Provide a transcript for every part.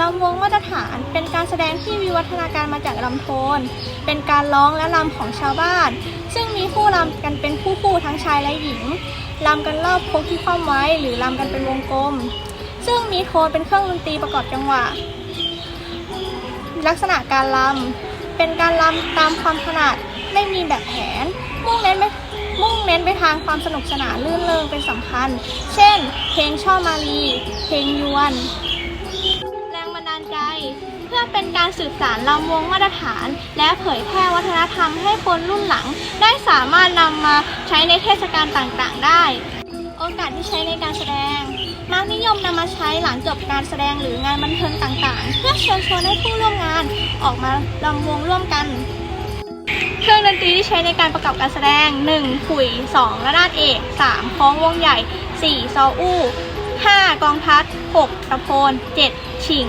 ลำวงมาตรฐานเป็นการแสดงที่วิวัฒนาการมาจากลำโทน เป็นการร้องและรำของชาวบ้าน ซึ่งมีคู่รำกันเป็นคู่คู่ทั้งชายและหญิงรำกันรอบโคกที่คว่ำไว้ หรือรำกันเป็นวงกลม ซึ่งมีโทนเป็นเครื่องดนตรีประกอบจังหวะ ลักษณะการรำเป็นการรำตามความถนัดไม่มีแบบแผน มุ่งเน้นไปมุ่งเน้นไปทางความสนุกสนานลื่นเริงเป็นสำคัญ เช่น เพลงช่อมาลี เพลงยวน พื่อเป็นการสืบสารลำวงมาตรฐาน และเผยแพร่วัฒนธรรมให้คนรุ่นหลัง ได้สามารถนำมาใช้ในเทศกาลต่างๆ ได้ โอกาสที่ใช้ในการแสดง มักนิยมนำมาใช้หลังจบการแสดงหรืองานบันเทิงต่างๆ เพื่อเชิญชวนให้ผู้ร่วมงานออกมาลำวงร่วมกันเครื่องดนตรีที่ใช้ในการประกอบการแสดง 1. ขุย 2. ระนาดเอก 3. คล้องวงใหญ่ 4. ซออู้ 5. กองทัด 6. ตะโพน 7. ชิง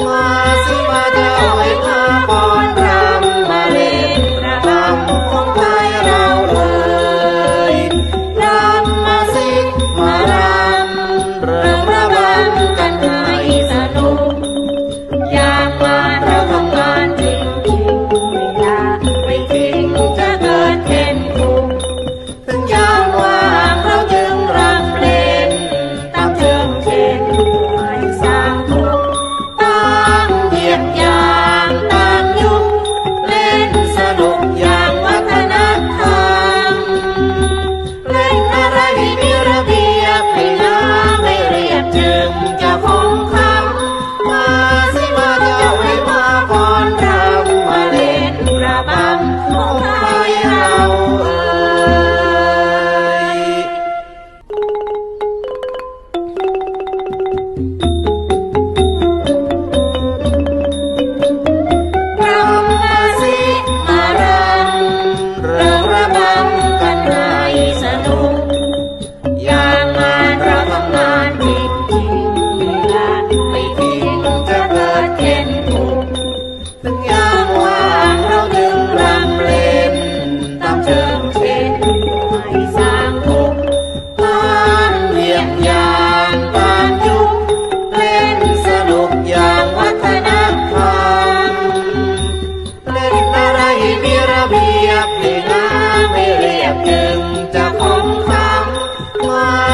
Blessed จะคงคำมา